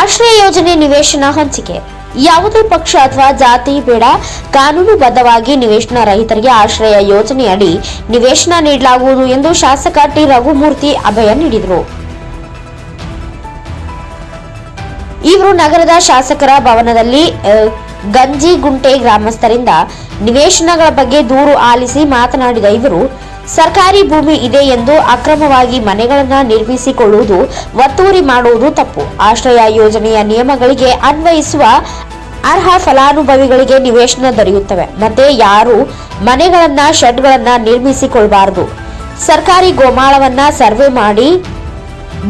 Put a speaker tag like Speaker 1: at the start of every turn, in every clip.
Speaker 1: ಆಶ್ರಯ ಯೋಜನೆ ನಿವೇಶನ ಹಂಚಿಕೆ. ಯಾವುದೇ ಪಕ್ಷ ಅಥವಾ ಜಾತಿ, ಬೇಡ ಕಾನೂನುಬದ್ಧವಾಗಿ ನಿವೇಶನ ರಹಿತರಿಗೆ ಆಶ್ರಯ ಯೋಜನೆಯಡಿ ನಿವೇಶನ ನೀಡಲಾಗುವುದು ಎಂದು ಶಾಸಕ ಟಿ. ರಘುಮೂರ್ತಿ ಅಭಯ ನೀಡಿದರು. ಇವರು ನಗರದ ಶಾಸಕರ ಭವನದಲ್ಲಿ ಗಂಜಿಗುಂಟೆ ಗ್ರಾಮಸ್ಥರಿಂದ ನಿವೇಶನಗಳ ಬಗ್ಗೆ ದೂರು ಆಲಿಸಿ ಮಾತನಾಡಿದ ಇವರು ಸರ್ಕಾರಿ ಭೂಮಿ ಇದೆ ಎಂದು ಅಕ್ರಮವಾಗಿ ಮನೆಗಳನ್ನು ನಿರ್ಮಿಸಿಕೊಳ್ಳುವುದು, ಒತ್ತುವರಿ ಮಾಡುವುದು ತಪ್ಪು. ಆಶ್ರಯ ಯೋಜನೆಯ ನಿಯಮಗಳಿಗೆ ಅನ್ವಯಿಸುವ ಅರ್ಹ ಫಲಾನುಭವಿಗಳಿಗೆ ನಿವೇಶನ ದೊರೆಯುತ್ತವೆ. ಮತ್ತೆ ಯಾರು ಮನೆಗಳನ್ನ, ಶೆಡ್ಗಳನ್ನ ನಿರ್ಮಿಸಿಕೊಳ್ಬಾರದು. ಸರ್ಕಾರಿ ಗೋಮಾಳವನ್ನ ಸರ್ವೆ ಮಾಡಿ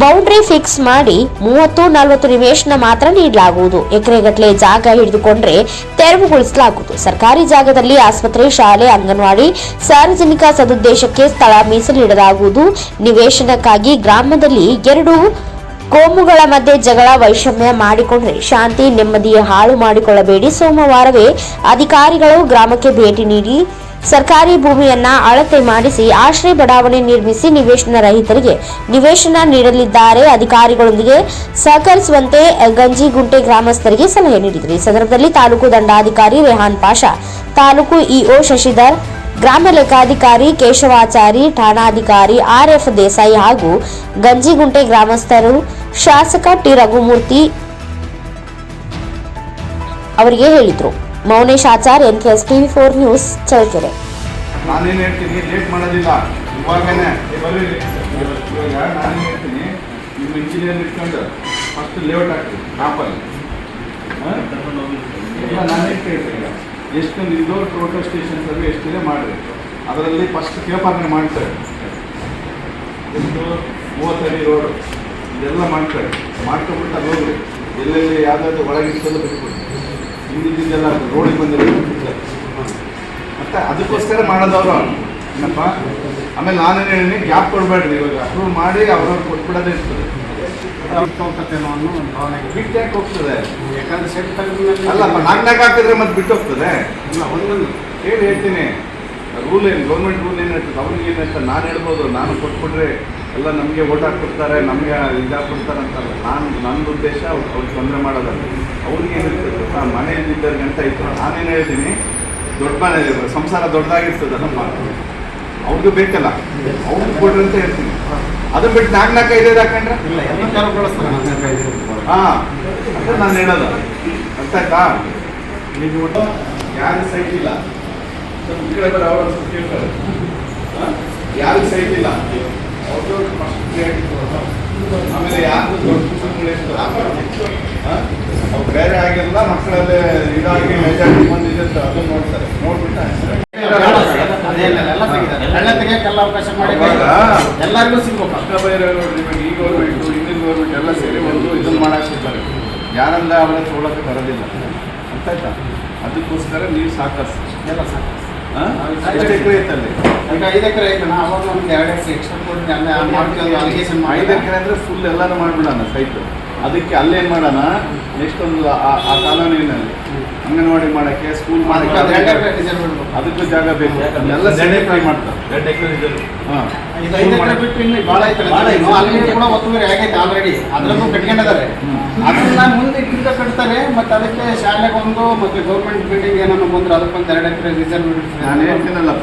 Speaker 1: ಬೌಂಡ್ರಿ ಫಿಕ್ಸ್ ಮಾಡಿ ಮೂವತ್ತು, ನಲವತ್ತು ನಿವೇಶನ ಮಾತ್ರ ನೀಡಲಾಗುವುದು. ಎಕರೆಗಟ್ಟಲೆ ಜಾಗ ಹಿಡಿದುಕೊಂಡ್ರೆ ತೆರವುಗೊಳಿಸಲಾಗುವುದು. ಸರ್ಕಾರಿ ಜಾಗದಲ್ಲಿ ಆಸ್ಪತ್ರೆ, ಶಾಲೆ, ಅಂಗನವಾಡಿ, ಸಾರ್ವಜನಿಕ ಸದುದ್ದೇಶಕ್ಕೆ ಸ್ಥಳ ಮೀಸಲಿಡಲಾಗುವುದು ನಿವೇಶನಕ್ಕಾಗಿ ಗ್ರಾಮದಲ್ಲಿ ಎರಡು ಕೋಮುಗಳ ಮಧ್ಯೆ ಜಗಳ ವೈಷಮ್ಯ ಮಾಡಿಕೊಂಡ್ರೆ ಶಾಂತಿ ನೆಮ್ಮದಿ ಹಾಳು ಮಾಡಿಕೊಳ್ಳಬೇಡಿ. ಸೋಮವಾರವೇ ಅಧಿಕಾರಿಗಳು ಗ್ರಾಮಕ್ಕೆ ಭೇಟಿ ನೀಡಿ ಸರ್ಕಾರಿ ಭೂಮಿಯನ್ನ ಅಳತೆ ಮಾಡಿಸಿ ಆಶ್ರಯ ಬಡಾವಣೆ ನಿರ್ಮಿಸಿ ನಿವೇಶನ ರಹಿತರಿಗೆ ನಿವೇಶನ ನೀಡಲಿದ್ದಾರೆ. ಅಧಿಕಾರಿಗಳೊಂದಿಗೆ ಸಹಕರಿಸುವಂತೆ ಗಂಜಿಗುಂಟೆ ಗ್ರಾಮಸ್ಥರಿಗೆ ಸಲಹೆ ನೀಡಿದರು. ಈ ಸಂದರ್ಭದಲ್ಲಿ ತಾಲೂಕು ದಂಡಾಧಿಕಾರಿ ರೆಹಾನ್ ಪಾಷಾ, ತಾಲೂಕು ಇಒ ಶಶಿಧರ್, ಗ್ರಾಮ ಲೆಕ್ಕಾಧಿಕಾರಿ ಕೇಶವಾಚಾರಿ, ಠಾಣಾಧಿಕಾರಿ ಆರ್ಎಫ್ ದೇಸಾಯಿ ಹಾಗೂ ಗಂಜಿಗುಂಟೆ ಗ್ರಾಮಸ್ಥರು ಶಾಸಕ ಟಿ ರಘುಮೂರ್ತಿ ಅವರಿಗೆ ಹೇಳಿದರು. Mounesh Achar, N S TV four news, Challakere.
Speaker 2: ನಾನೇನು ಹೇಳ್ತೀನಿ ಲೇಟ್ ಮಾಡೋದಿಲ್ಲ. ಇವಾಗನೇ ಇವಾಗ ನಾನು ಹೇಳ್ತೀನಿ, ನಿಮ್ಮ ಇಂಜಿನಿಯರ್ ಇಟ್ಕೊಂಡು ಫಸ್ಟ್ ಲೇಔಟ್ ಹಾಕ್ತೀವಿ ಟಾಪಲ್ಲಿ ಇಲ್ಲ, ನಾನೇ ಕೇಳ್ತೀನಿ ಎಷ್ಟು ಇದೋ ಟೋಟಲ್ ಸ್ಟೇಷನ್ಸ್ ಅಲ್ಲಿ ಎಷ್ಟಿದೆ ಮಾಡಿರಿ. ಅದರಲ್ಲಿ ಫಸ್ಟ್ ಕೇಪಾರ್ನೆ ಮಾಡ್ತಾರೆ. ಎಷ್ಟು? ಮೂವತ್ತಡಿ ರೋಡು ಇದೆಲ್ಲ ಮಾಡ್ತಾರೆ. ಮಾಡ್ಕೊಬಿಟ್ಟು ಅಲ್ಲಿ ಹೋಗ್ರಿ ಎಲ್ಲೆಲ್ಲಿ ಯಾವುದಾದ್ರು ಒಳಗಿಟ್ಟು ಬಿಟ್ಬಿಡಿ ಹಿಂದಿದ್ದೆಲ್ಲ ರೋಡಿಗೆ ಬಂದಿರೋದು. ಮತ್ತೆ ಅದಕ್ಕೋಸ್ಕರ ಮಾಡೋದವ್ರು ಏನಪ್ಪ? ಆಮೇಲೆ ನಾನೇನು ಹೇಳಿ ಗ್ಯಾಪ್ ಕೊಡಬೇಡ್ರಿ ಇವಾಗ. ಅಪ್ರೂವ್ ಮಾಡಿ ಅವ್ರವ್ರು ಕೊಟ್ಬಿಡೋದೇ ಇರ್ತದೆ.
Speaker 3: ಹೋಗ್ತೇನೋ ಅನ್ನೋ ಒಂದು ಭಾವನೆ ಇದೆ.
Speaker 2: ಬಿಟ್ಟು ಯಾಕೆ ಹೋಗ್ತದೆ.
Speaker 3: ಯಾಕಂದ್ರೆ ಸೆಟ್ ತಗೊಂಡ್ಮೇಲೆ
Speaker 2: ಅಲ್ಲಪ್ಪ ನಾಲ್ಕು ಹಾಕಿದ್ರೆ ಮತ್ತೆ ಬಿಟ್ಟು ಹೋಗ್ತದೆ
Speaker 3: ಇಲ್ಲ ಒಂದೊಂದು
Speaker 2: ಹೇಳಿ ಹೇಳ್ತೀನಿ. ರೂಲ್ ಏನು? ಗೌರ್ಮೆಂಟ್ ರೂಲ್ ಏನು ಹೇಳ್ತದೆ? ಅವ್ರಿಗೆ ಏನು ಹೇಳ್ತಾರೆ? ನಾನು ಹೇಳ್ಬೋದು. ನಾನು ಕೊಟ್ಬಿಟ್ರೆ ಎಲ್ಲ ನಮಗೆ ಓಟ್ ಹಾಕ್ಬಿಡ್ತಾರೆ ನಮಗೆ ಇದಾಗ್ಬಿಡ್ತಾರೆ ಅಂತಲ್ಲ. ನಾನು ನನ್ನ ಉದ್ದೇಶ ಅವ್ರು ಅವ್ರಿಗೆ ತೊಂದರೆ ಮಾಡೋದಲ್ಲ. ಅವ್ರಿಗೆ ಏನಿರ್ತದೆ ಮನೆಯಲ್ಲಿದ್ದರೆ ಗಂಟ ಇತ್ತು ನಾನೇನು ಹೇಳ್ತೀನಿ? ದೊಡ್ಡ ಮನೆ ಸಂಸಾರ ದೊಡ್ಡದಾಗಿರ್ತದಲ್ಲಪ್ಪ ಅವ್ರಿಗೂ ಬೇಕಲ್ಲ. ಅವ್ರಿಗೆ ಕೊಡ್ರಿ ಅಂತ ಹೇಳ್ತೀನಿ. ಅದನ್ನ ಬಿಟ್ಟು ನಾಲ್ಕು ನಾಲ್ಕು ಐದೈದು ಹಾಕೊಂಡ್ರೆ? ಹಾಂ. ಅದೇ ನಾನು ಹೇಳೋದು. ಅರ್ಥ ಆಯ್ತಾ?
Speaker 3: ಒಟ್ಟು
Speaker 2: ಯಾರು ಸೈಟ್ ಇಲ್ಲ. ಈ ಕಡೆ ಬರೋ ಅವ್ರು ಸ್ವಲ್ಪ ಕೇಳ್ತಾರೆ ಯಾರು ಸೈಟ್ ಇಲ್ಲ ಅವ್ರದ್ದು ಫಸ್ಟ್ ಕ್ಲಿಯರ್ ಆಮೇಲೆ ಯಾರು ದೊಡ್ಡ ಕುಟುಂಬಗಳು ಇರ್ತದೆ ಅವ್ರು ಬೇರೆ ಆಗಿಲ್ಲ ಮಕ್ಕಳಲ್ಲಿ ಇದಾಗಿ ಮೆಜಾರಿಟಿ ಬಂದಿದೆ ಅದು ನೋಡ್ತಾರೆ ನೋಡ್ಬಿಟ್ಟು
Speaker 3: ಅವಕಾಶ ಮಾಡಿ ಎಲ್ಲರಿಗೂ ಸಿಗ್ಬೇಕು
Speaker 2: ಅಕ್ಕ ಬೇರೆ ನಿಮಗೆ ಈ ಗೌರ್ಮೆಂಟು ಹಿಂದಿನ ಗೌರ್ಮೆಂಟ್ ಎಲ್ಲ ಸೇರಿ ಒಂದು ಇದನ್ನು ಮಾಡಾಕ್ತಿರ್ತಾರೆ ಯಾರಲ್ಲ ಅವರ ತೋಳಕ್ಕೆ ಬರೋದಿಲ್ಲ ಗೊತ್ತಾಯ್ತಾ ಅದಕ್ಕೋಸ್ಕರ ನೀವು ಸಾಕಷ್ಟು
Speaker 3: ಎಲ್ಲ ಸಾಕು
Speaker 2: ಎಷ್ಟು ಎಕರೆ ಅಲ್ಲಿ
Speaker 3: ಈಗ ಐದು ಎಕರೆ ಐತಣ್ಣ ಅವಾಗ ನಮ್ಗೆ ಎರಡು ಎಕರೆ ಎಕ್ಸ್ಟ್ರಾ ಕೊಟ್ಟು ಅಲ್ಲೇ ಅಲಿಗೇಷನ್
Speaker 2: ಐದು ಎಕರೆ ಅಂದ್ರೆ ಫುಲ್ ಎಲ್ಲಾನು ಮಾಡಿಬಿಡೋಣ ಸೈಟು ಅದಕ್ಕೆ ಅಲ್ಲೇನ್ ಮಾಡೋಣ? ನೆಕ್ಸ್ಟ್ ಒಂದು ಆ- ಕಾಲನೇ ಕಾಲೋನಿನಲ್ಲಿ ಅಂಗನವಾಡಿ ಮಾಡಕ್ಕೆ ಸ್ಕೂಲ್ ಮಾಡಕ್ಕೆ ಅದಕ್ಕೆ- ಜಾಗ ಬೇಕು. ಎಲ್ಲ ಫ್ರೈ ಮಾಡ್ತಾರೆ. ಹಾ.
Speaker 3: ಇದು ಐದು ಎಕರೆ ಬಿಟ್ಟು ಇನ್ನು ಭಾಳ ಐತೆ
Speaker 2: ಭಾಳ ಐತೆ.
Speaker 3: ಅಲ್ಲಿ ಕೂಡ ಒತ್ತುವರಿ ಆಗೈತೆ ಆಲ್ರೆಡಿ ಅದ್ರಲ್ಲೂ ಕಟ್ಕೊಂಡಿದ್ದಾರೆ. ಅದನ್ನ ಮುಂದೆ ಕಟ್ತಾರೆ ಮತ್ತೆ ಅದಕ್ಕೆ ಶಾಲೆಗೊಂದು ಮತ್ತೆ ಗೌರ್ಮೆಂಟ್ ಬಿಲ್ಡಿಂಗ್ ಏನನ್ನ ಬಂದ್ರೆ ಅದಕ್ಕೊಂದು ಎರಡು ಎಕರೆ ರಿಸರ್ವ್
Speaker 2: ನಾನು ಹೇಳ್ತೀನಲ್ಲಪ್ಪ.